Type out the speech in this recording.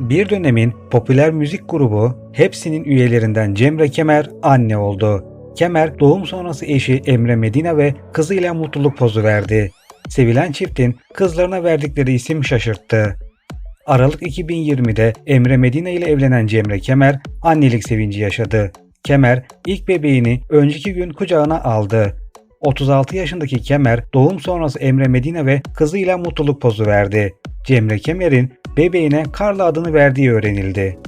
Bir dönemin popüler müzik grubu hepsinin üyelerinden Cemre Kemer anne oldu. Kemer doğum sonrası eşi Emre Medina ve kızıyla mutluluk pozu verdi. Sevilen çiftin kızlarına verdikleri isim şaşırttı. Aralık 2020'de Emre Medina ile evlenen Cemre Kemer annelik sevinci yaşadı. Kemer ilk bebeğini önceki gün kucağına aldı. 36 yaşındaki Kemer doğum sonrası Emre Medina ve kızıyla mutluluk pozu verdi. Cemre Kemer'in bebeğine Karla adını verdiği öğrenildi.